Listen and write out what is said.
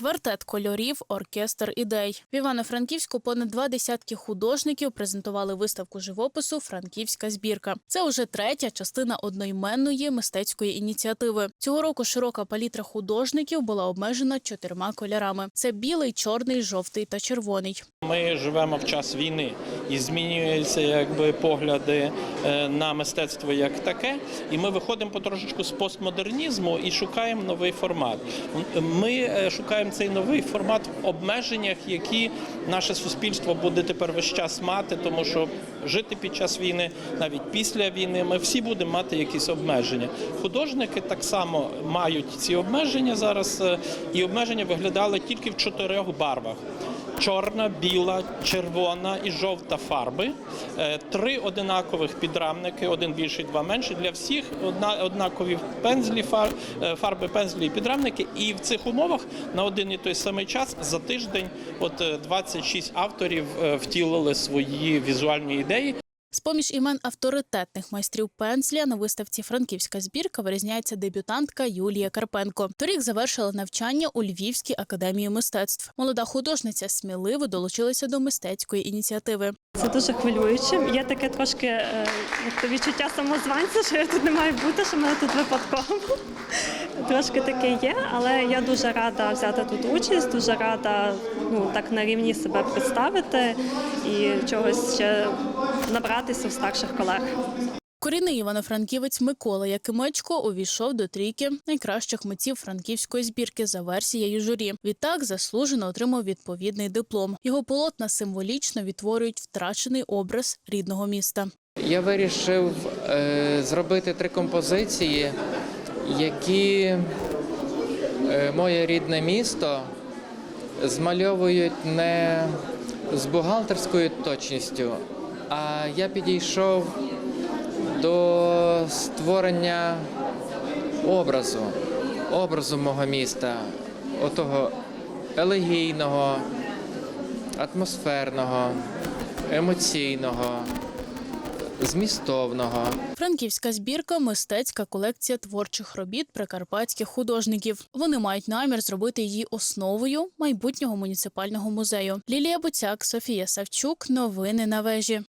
Квартет кольорів, оркестр ідей. В Івано-Франківську понад два десятки художників презентували виставку живопису Франківська збірка. Це уже третя частина одноіменної мистецької ініціативи. Цього року широка палітра художників була обмежена чотирма кольорами: це білий, чорний, жовтий та червоний. Ми живемо в час війни і змінюються якби погляди на мистецтво як таке. І ми виходимо потрошечку з постмодернізму і шукаємо новий формат. Ми е, шукаємо цей новий формат в обмеженнях, які наше суспільство буде тепер весь час мати, тому що жити під час війни, навіть після війни, ми всі будемо мати якісь обмеження. Художники так само мають ці обмеження зараз, е, і обмеження виглядали тільки в чотирьох барвах чорна, біла, червона і жовта фарби. Е, Три одинакових підрамники, один більший, два менші. Для всіх одна однакові пензлі, е, фарби, пензлі і підрамники. І в цих умовах на один і той самий час за тиждень, от е, 26 авторів е, втілили свої візуальні ідеї. З-поміж імен авторитетних майстрів пензля на виставці Франківська збірка вирізняється дебютантка Юлія Карпенко. Торік завершила навчання у Львівській академії мистецтв. Молода художниця сміливо долучилася до мистецької ініціативи. Це дуже хвилююче. Є таке трошки е, відчуття самозванця, що я тут не маю бути, що мене тут випадково. Трошки таке є, але я дуже рада взяти тут участь, дуже рада ну, так на рівні себе представити і чогось ще набратися в старших колег. Корінний івано-франківець Микола Якимечко увійшов до трійки найкращих митців франківської збірки за версією журі. Відтак заслужено отримав відповідний диплом. Його полотна символічно відтворюють втрачений образ рідного міста. Я вирішив е, зробити три композиції, які е, моє рідне місто змальовують не з бухгалтерською точністю, а я підійшов до створення образу, образу мого міста, отого елегійного, атмосферного, емоційного змістовного. Франківська збірка мистецька колекція творчих робіт прикарпатських художників. Вони мають намір зробити її основою майбутнього муніципального музею. Лілія Буцяк, Софія Савчук. Новини на вежі.